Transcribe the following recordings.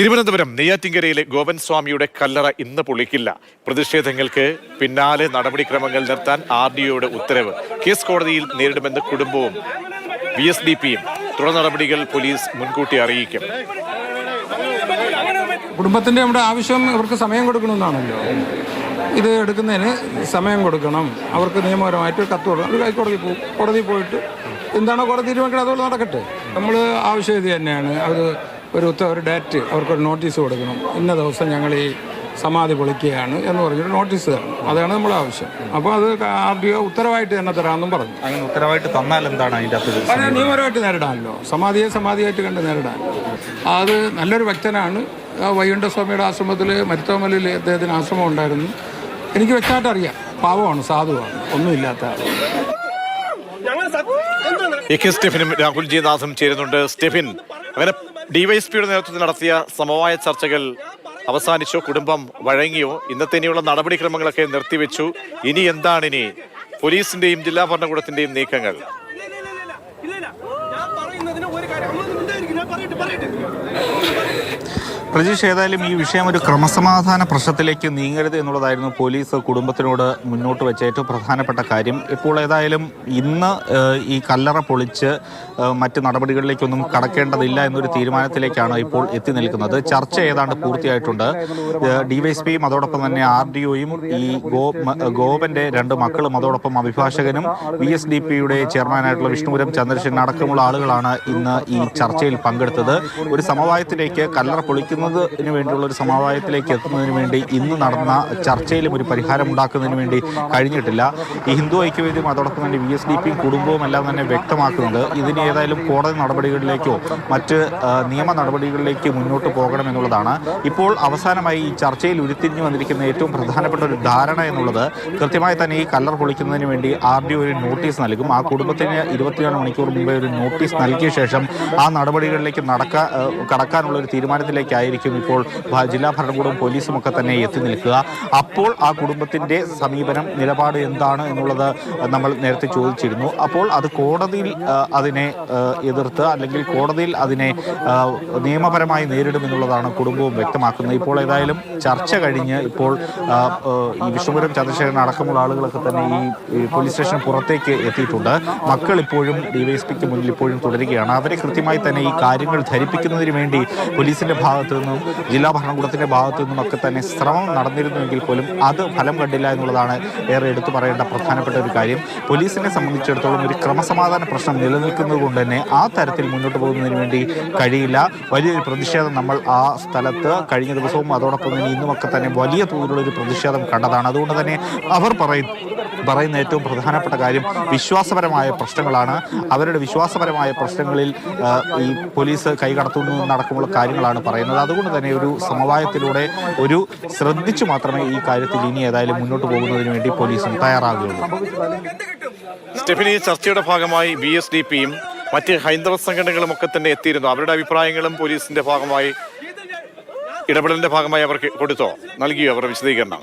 തിരുവനന്തപുരം നെയ്യാറ്റിങ്കരയിലെ ഗോവൻ സ്വാമിയുടെ കല്ലറ ഇന്ന് പൊളിക്കില്ല. പ്രതിഷേധങ്ങൾക്ക് പിന്നാലെ നടപടിക്രമങ്ങൾ നിർത്താൻ ആർ ഡി ഒയുടെ ഉത്തരവ്. കേസ് കോടതിയിൽ നേരിടുമെന്ന് കുടുംബവും വി എസ് ഡി പിയും. തുടർ നടപടികൾ പോലീസ് മുൻകൂട്ടി അറിയിക്കും. കുടുംബത്തിന്റെ നമ്മുടെ ആവശ്യം ഇവർക്ക് സമയം കൊടുക്കണമെന്നാണല്ലോ. ഇത് എടുക്കുന്നതിന് സമയം കൊടുക്കണം. അവർക്ക് നിയമപരമായിട്ട് കത്ത് കൊടുക്കണം. അവർ ഹൈക്കോടതി കോടതി പോയിട്ട് എന്താണോ കോടതി തീരുമാനിക്കുന്നത് അതുകൊണ്ട് നടക്കട്ടെ. നമ്മൾ ആവശ്യം ഇത് തന്നെയാണ്. അവർ ഒരു ഉത്ത ഒരു ഡേറ്റ് അവർക്കൊരു നോട്ടീസ് കൊടുക്കണം. ഇന്ന ദിവസം ഞങ്ങൾ ഈ സമാധി പൊളിക്കുകയാണ് എന്ന് പറഞ്ഞൊരു നോട്ടീസ് തരണം. അതാണ് നമ്മുടെ ആവശ്യം. അപ്പോൾ അത് ആർ ഡി ഒ ഉത്തരവായിട്ട് തന്നെ തരാമെന്നും പറഞ്ഞു. അങ്ങനെ ഉത്തരവായിട്ട് തന്നാൽ എന്താണ് അതിന്റെ അകത്ത് അത് നിയമപരമായിട്ട് നേരിടാമല്ലോ. സമാധിയെ സമാധിയായിട്ട് കണ്ട് നേരിടാൻ അത് നല്ലൊരു ഭക്തനാണ്. ആ വൈകുണ്ഠസ്വാമിയുടെ ആശ്രമത്തിൽ മരുത്തോമലിൽ അദ്ദേഹത്തിന് ആശ്രമം ഉണ്ടായിരുന്നു. എനിക്ക് വ്യക്തമായിട്ട് അറിയാം പാവമാണ് സാധുവാണ്. ഒന്നുമില്ലാത്ത ആൾ എ കെ സ്റ്റെഫിനും രാഹുൽ ജി ദാസും ചേരുന്നുണ്ട്. സ്റ്റെഫിൻ അങ്ങനെ ഡിവൈഎസ്പിയുടെ നേതൃത്വത്തിൽ നടത്തിയ സമവായ ചർച്ചകൾ അവസാനിച്ചോ കുടുംബം വഴങ്ങിയോ ഇന്നത്തെ ഇനിയുള്ള നടപടിക്രമങ്ങളൊക്കെ നിർത്തിവെച്ചു. ഇനി എന്താണ് ഇനി? പോലീസിന്റെയും ജില്ലാ ഭരണകൂടത്തിന്റെയും നീക്കങ്ങൾ. ഒരു കാര്യം. പ്രജീഷ് ഏതായാലും ഈ വിഷയം ഒരു ക്രമസമാധാന പ്രശ്നത്തിലേക്ക് നീങ്ങരുത് എന്നുള്ളതായിരുന്നു പോലീസ് കുടുംബത്തിനോട് മുന്നോട്ട് വെച്ച ഏറ്റവും പ്രധാനപ്പെട്ട കാര്യം. ഇപ്പോൾ ഏതായാലും ഇന്ന് ഈ കല്ലറ പൊളിച്ച് മറ്റ് നടപടികളിലേക്കൊന്നും കടക്കേണ്ടതില്ല എന്നൊരു തീരുമാനത്തിലേക്കാണ് ഇപ്പോൾ എത്തി നിൽക്കുന്നത്. ചർച്ച ഏതാണ്ട് പൂർത്തിയായിട്ടുണ്ട്. ഡിവൈഎസ്പിയും അതോടൊപ്പം തന്നെ ആർ ഡി ഒയും ഈ ഗോ ഗോപന്റെ രണ്ട് മക്കളും അതോടൊപ്പം അഭിഭാഷകനും വി എസ് ഡി പിയുടെ ചെയർമാനായിട്ടുള്ള വിഷ്ണുപുരം ചന്ദ്രശേഖരൻ അടക്കമുള്ള ആളുകളാണ് ഇന്ന് ഈ ചർച്ചയിൽ പങ്കെടുത്തത്. ഒരു സമവായത്തിലേക്ക് കല്ലറ പൊളിക്കുന്നതിന് വേണ്ടിയുള്ള ഒരു സമവായത്തിലേക്ക് എത്തുന്നതിന് വേണ്ടി ഇന്ന് നടന്ന ചർച്ചയിലും ഒരു പരിഹാരം ഉണ്ടാക്കുന്നതിന് വേണ്ടി കഴിഞ്ഞിട്ടില്ല. ഈ ഹിന്ദു ഐക്യവേദിയും അതോടൊപ്പം തന്നെ വി എസ് ഡി പിയും കുടുംബവും എല്ലാം തന്നെ വ്യക്തമാക്കുന്നുണ്ട്. ഇതിന് ഏതായാലും കോടതി നടപടികളിലേക്കോ മറ്റ് നിയമ നടപടികളിലേക്ക് മുന്നോട്ട് പോകണമെന്നുള്ളതാണ് ഇപ്പോൾ അവസാനമായി ഈ ചർച്ചയിൽ ഉരുത്തിരിഞ്ഞു വന്നിരിക്കുന്ന ഏറ്റവും പ്രധാനപ്പെട്ട ഒരു ധാരണ എന്നുള്ളത് കൃത്യമായി തന്നെ ഈ കല്ലർ പൊളിക്കുന്നതിന് വേണ്ടി ആർ ഡി ഒരു നോട്ടീസ് നൽകും. ആ കുടുംബത്തിന് ഇരുപത്തിനാല് മണിക്കൂർ മുമ്പേ ഒരു നോട്ടീസ് നൽകിയ ശേഷം ആ നടപടികളിലേക്ക് നടക്ക കടക്കാനുള്ള ഒരു തീരുമാനത്തിലേക്കായിരിക്കും ഇപ്പോൾ ജില്ലാ ഭരണകൂടവും പോലീസും ഒക്കെ തന്നെ എത്തി നിൽക്കുക. അപ്പോൾ ആ കുടുംബത്തിന്റെ സമീപനം നിലപാട് എന്താണ് എന്നുള്ളത് നമ്മൾ നേരത്തെ ചോദിച്ചിരുന്നു. അപ്പോൾ അത് കോടതിയിൽ അതിനെ എതിർത്ത് അല്ലെങ്കിൽ കോടതിയിൽ അതിനെ നിയമപരമായി നേരിടുമെന്നുള്ളതാണ് കുടുംബവും വ്യക്തമാക്കുന്നത്. ഇപ്പോൾ ഏതായാലും ചർച്ച കഴിഞ്ഞ് ഇപ്പോൾ ഈ വിഷ്ണുപുരം ചന്ദ്രശേഖരൻ അടക്കമുള്ള ആളുകളൊക്കെ തന്നെ ഈ ഈ പോലീസ് സ്റ്റേഷൻ പുറത്തേക്ക് എത്തിയിട്ടുണ്ട്. മക്കൾ ഇപ്പോഴും ഡിവൈഎസ്പിക്ക് മുന്നിൽ ഇപ്പോഴും തുടരുകയാണ്. അവരെ കൃത്യമായി തന്നെ ഈ കാര്യങ്ങൾ ധരിപ്പിക്കുന്നതിന് വേണ്ടി പോലീസിന്റെ ഭാഗത്തു നിന്നും ജില്ലാ ഭരണകൂടത്തിന്റെ ഭാഗത്തു നിന്നും ഒക്കെ തന്നെ ശ്രമം നടന്നിരുന്നുവെങ്കിൽ പോലും അത് ഫലം കണ്ടില്ല എന്നുള്ളതാണ് ഏറെ എടുത്തു പറയേണ്ട പ്രധാനപ്പെട്ട ഒരു കാര്യം. പോലീസിനെ സംബന്ധിച്ചിടത്തോളം ഒരു ക്രമസമാധാന പ്രശ്നം നിലനിൽക്കുന്നത് കൊണ്ട് തന്നെ ആ തരത്തിൽ മുന്നോട്ട് പോകുന്നതിന് വേണ്ടി കഴിയില്ല. വലിയൊരു പ്രതിഷേധം നമ്മൾ ആ സ്ഥലത്ത് കഴിഞ്ഞ ദിവസവും അതോടൊപ്പം തന്നെ ഇന്നുമൊക്കെ തന്നെ വലിയ തോതിലുള്ള ഒരു പ്രതിഷേധം കണ്ടതാണ്. അതുകൊണ്ട് തന്നെ അവർ പറയും പറയുന്ന ഏറ്റവും പ്രധാനപ്പെട്ട കാര്യം വിശ്വാസപരമായ പ്രശ്നങ്ങളാണ്. അവരുടെ വിശ്വാസപരമായ പ്രശ്നങ്ങളിൽ ഈ പോലീസ് കൈകടത്തുന്നു എന്നടക്കമുള്ള കാര്യങ്ങളാണ് പറയുന്നത്. അതുകൊണ്ട് തന്നെ ഒരു സമവായത്തിലൂടെ ഒരു ശ്രദ്ധിച്ചു മാത്രമേ ഈ കാര്യത്തിൽ ഇനി ഏതായാലും മുന്നോട്ട് പോകുന്നതിന് വേണ്ടി പോലീസും തയ്യാറാകുകയുള്ളൂ. സ്റ്റെഫിനി ചർച്ചയുടെ ഭാഗമായി ബി എസ് ഡി പിയും മറ്റ് ഹൈന്ദവ സംഘടനകളും ഒക്കെ തന്നെ എത്തിയിരുന്നു. അവരുടെ അഭിപ്രായങ്ങളും പോലീസിന്റെ ഭാഗമായി ഇടപെടലിന്റെ ഭാഗമായി അവർക്ക് കൊടുത്തോ? നൽകിയോ അവരുടെ വിശദീകരണം?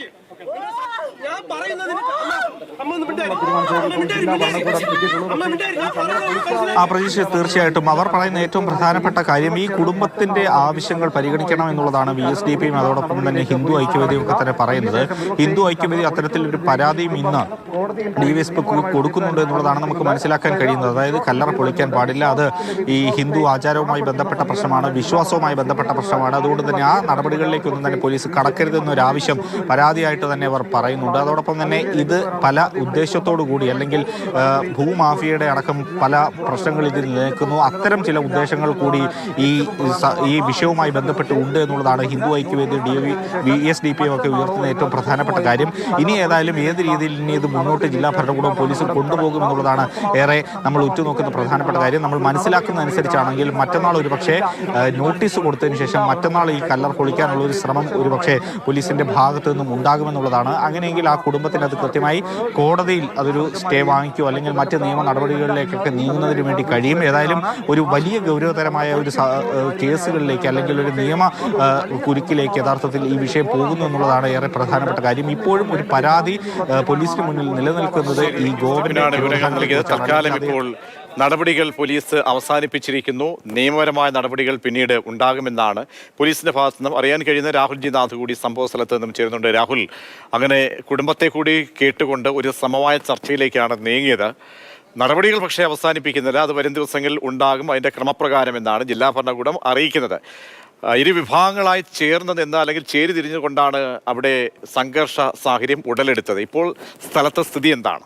ആ പ്രതീക്ഷ തീർച്ചയായിട്ടും. അവർ പറയുന്ന ഏറ്റവും പ്രധാനപ്പെട്ട കാര്യം ഈ കുടുംബത്തിന്റെ ആവശ്യങ്ങൾ പരിഗണിക്കണം എന്നുള്ളതാണ് വി എസ് ഡി പിയും അതോടൊപ്പം തന്നെ ഹിന്ദു ഐക്യവേദിയും ഒക്കെ തന്നെ പറയുന്നത്. ഹിന്ദു ഐക്യവേദി അത്തരത്തിൽ ഒരു പരാതിയും ഇന്ന് ഡി വി എസ് കൊടുക്കുന്നുണ്ട് എന്നുള്ളതാണ് നമുക്ക് മനസ്സിലാക്കാൻ കഴിയുന്നത്. അതായത് കല്ലറ പൊളിക്കാൻ പാടില്ല. അത് ഈ ഹിന്ദു ആചാരവുമായി ബന്ധപ്പെട്ട പ്രശ്നമാണ് വിശ്വാസവുമായി ബന്ധപ്പെട്ട പ്രശ്നമാണ്. അതുകൊണ്ട് തന്നെ ആ നടപടികളിലേക്കൊന്നും തന്നെ പോലീസ് കടക്കരുതെന്നൊരാവശ്യം പരാതിയായിട്ട് തന്നെ അവർ പറയുന്നുണ്ട്. അതോടൊപ്പം തന്നെ ഇത് പല ഉദ്ദേശത്തോടു കൂടി അല്ലെങ്കിൽ ഭൂമാഫിയയുടെ അടക്കം പല പ്രശ്നങ്ങൾ ഇതിൽ നിൽക്കുന്നു അത്തരം ചില ഉദ്ദേശങ്ങൾ കൂടി ഈ ഈ വിഷയവുമായി ബന്ധപ്പെട്ട് ഉണ്ട് എന്നുള്ളതാണ് Hindu Aikyavedi D V V S D P M ഒക്കെ ഉയർത്തുന്ന ഏറ്റവും പ്രധാനപ്പെട്ട കാര്യം. ഇനി ഏതായാലും ഏത് രീതിയിൽ ഇനി ഇത് മുന്നോട്ട് ജില്ലാ ഭരണകൂടവും പോലീസും കൊണ്ടുപോകും എന്നുള്ളതാണ് ഏറെ നമ്മൾ ഉറ്റുനോക്കുന്ന പ്രധാനപ്പെട്ട കാര്യം. നമ്മൾ മനസ്സിലാക്കുന്ന അനുസരിച്ചാണെങ്കിൽ മറ്റന്നാൾ ഒരു പക്ഷേ നോട്ടീസ് കൊടുത്തതിന് ശേഷം മറ്റന്നാൾ ഈ കല്ലർ പൊളിക്കാനുള്ള ഒരു ശ്രമം ഒരുപക്ഷെ പോലീസിന്റെ ഭാഗത്തു നിന്നും ഉണ്ടാകുമെന്നുള്ളതാണ്. അങ്ങനെയെങ്കിൽ ആ കുടുംബത്തിന് അത് കൃത്യമായി കോടതിയിൽ അതൊരു സ്റ്റേ വാങ്ങിക്കോ അല്ലെങ്കിൽ മറ്റ് നിയമ നടപടികളിലേക്കൊക്കെ നീങ്ങുന്നതിന് വേണ്ടി കഴിയും. ഏതായാലും ഒരു വലിയ ഗൗരവതരമായ ഒരു കേസുകളിലേക്ക് അല്ലെങ്കിൽ ഒരു നിയമ കുരുക്കിലേക്ക് യഥാർത്ഥത്തിൽ ഈ വിഷയം പോകുന്നു എന്നുള്ളതാണ് ഏറെ പ്രധാനപ്പെട്ട കാര്യം. ഇപ്പോഴും ഒരു പരാതി പോലീസിന് മുന്നിൽ നിലനിൽക്കുന്നത് ഈ വിവരങ്ങൾ തൽക്കാലം ഇപ്പോൾ നടപടികൾ പോലീസ് അവസാനിപ്പിച്ചിരിക്കുന്നു. നിയമപരമായ നടപടികൾ പിന്നീട് ഉണ്ടാകുമെന്നാണ് പോലീസിന്റെ ഭാഗത്തു നിന്നും അറിയാൻ കഴിയുന്ന രാഹുൽ ജി നാഥ് കൂടി സംഭവ സ്ഥലത്ത് നിന്നും ചേരുന്നുണ്ട്. രാഹുൽ അങ്ങനെ കുടുംബത്തെ കൂടി കേട്ടുകൊണ്ട് ഒരു സമവായ ചർച്ചയിലേക്കാണ് നീങ്ങിയത്. നടപടികൾ പക്ഷേ അവസാനിപ്പിക്കുന്നില്ല. അത് വരും ദിവസങ്ങളിൽ ഉണ്ടാകും. അതിന്റെ ക്രമപ്രകാരം എന്നാണ് ജില്ലാ ഭരണകൂടം അറിയിക്കുന്നത്. ഇരു വിഭാഗങ്ങളായി ചേർന്ന് നിന്ന് അല്ലെങ്കിൽ ചേരി തിരിഞ്ഞുകൊണ്ടാണ് അവിടെ സംഘർഷ സാഹചര്യം ഉടലെടുത്തത്. ഇപ്പോൾ സ്ഥലത്തെ സ്ഥിതി എന്താണ്?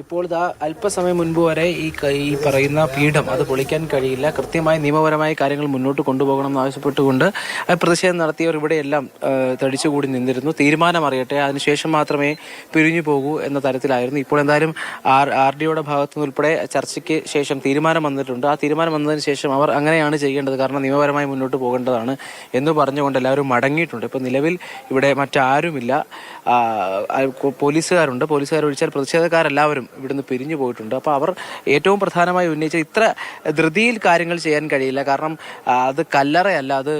ഇപ്പോൾ ഇതാ അല്പസമയം മുൻപ് വരെ ഈ ഈ പറയുന്ന പീഠം അത് പൊളിക്കാൻ കഴിയില്ല. കൃത്യമായ നിയമപരമായ കാര്യങ്ങൾ മുന്നോട്ട് കൊണ്ടുപോകണം എന്നാവശ്യപ്പെട്ടുകൊണ്ട് പ്രതിഷേധം നടത്തിയവർ ഇവിടെയെല്ലാം തടിച്ചുകൂടി നിന്നിരുന്നു. തീരുമാനം അറിയട്ടെ അതിനുശേഷം മാത്രമേ പിരിഞ്ഞു പോകൂ എന്ന തരത്തിലായിരുന്നു. ഇപ്പോൾ എന്തായാലും ആർ ആർ ഡിയുടെ ഭാഗത്തു നിന്ന് ഉൾപ്പെടെ ചർച്ചയ്ക്ക് ശേഷം തീരുമാനം വന്നിട്ടുണ്ട്. ആ തീരുമാനം വന്നതിന് ശേഷം അവർ അങ്ങനെയാണ് ചെയ്യേണ്ടത്. കാരണം നിയമപരമായി മുന്നോട്ട് പോകേണ്ടതാണ് എന്ന് പറഞ്ഞുകൊണ്ട് എല്ലാവരും മടങ്ങിയിട്ടുണ്ട്. ഇപ്പോൾ നിലവിൽ ഇവിടെ മറ്റാരുമില്ല. പോലീസുകാരുണ്ട്. പോലീസുകാർ ഒഴിച്ചാൽ പ്രതിഷേധക്കാരെല്ലാവരും ഇവിടുന്ന് പിരിഞ്ഞു പോയിട്ടുണ്ട്. അപ്പോൾ അവർ ഏറ്റവും പ്രധാനമായി ഉന്നയിച്ച ഇത്ര ധൃതിയിൽ കാര്യങ്ങൾ ചെയ്യാൻ കഴിയില്ല. കാരണം അത് കല്ലറയല്ല അത്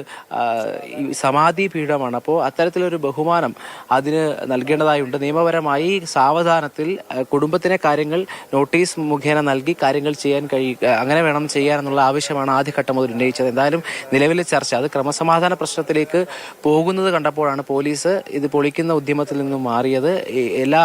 സമാധി പീഠമാണ് അപ്പോൾ അത്തരത്തിലൊരു ബഹുമാനം അതിന് നൽകേണ്ടതായുണ്ട്. നിയമപരമായി സാവധാനത്തിൽ കുടുംബത്തിനെ കാര്യങ്ങൾ നോട്ടീസ് മുഖേന നൽകി കാര്യങ്ങൾ ചെയ്യാൻ കഴിയുക അങ്ങനെ വേണം ചെയ്യാൻ എന്നുള്ള ആവശ്യമാണ് ആദ്യഘട്ടം മുതൽ ഉന്നയിച്ചത്. എന്തായാലും നിലവിലെ ചർച്ച അത് ക്രമസമാധാന പ്രശ്നത്തിലേക്ക് പോകുന്നത് കണ്ടപ്പോഴാണ് പോലീസ് ഇത് പൊളിക്കുന്ന ഉദ്യമത്തിൽ നിന്നും മാറിയത്. എല്ലാ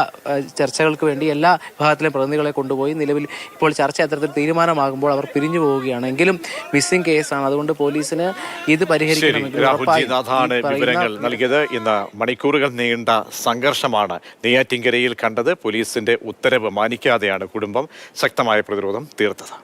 ചർച്ചകൾക്ക് വേണ്ടി എല്ലാ വിഭാഗത്തിലെ പ്രതിനിധികളെ കൊണ്ടുപോയി നിലവിൽ ഇപ്പോൾ ചർച്ച അത്തരത്തിൽ തീരുമാനമാകുമ്പോൾ അവർ പിരിഞ്ഞു പോവുകയാണ് എങ്കിലും മിസ്സിംഗ് കേസാണ്. അതുകൊണ്ട് പോലീസിന് ഇത് പരിഹരിക്കണം പരിഹരിക്കണമെങ്കിൽ പറയുന്ന വിവരങ്ങൾ നൽകിയത്. ഇന്ന് മണിക്കൂറുകൾ നീണ്ട സംഘർഷമാണ് നെയ്യാറ്റിൻകരയിൽ കണ്ടത്. പോലീസിന്റെ ഉത്തരവ് മാനിക്കാതെയാണ് കുടുംബം ശക്തമായ പ്രതിരോധം തീർത്തത്.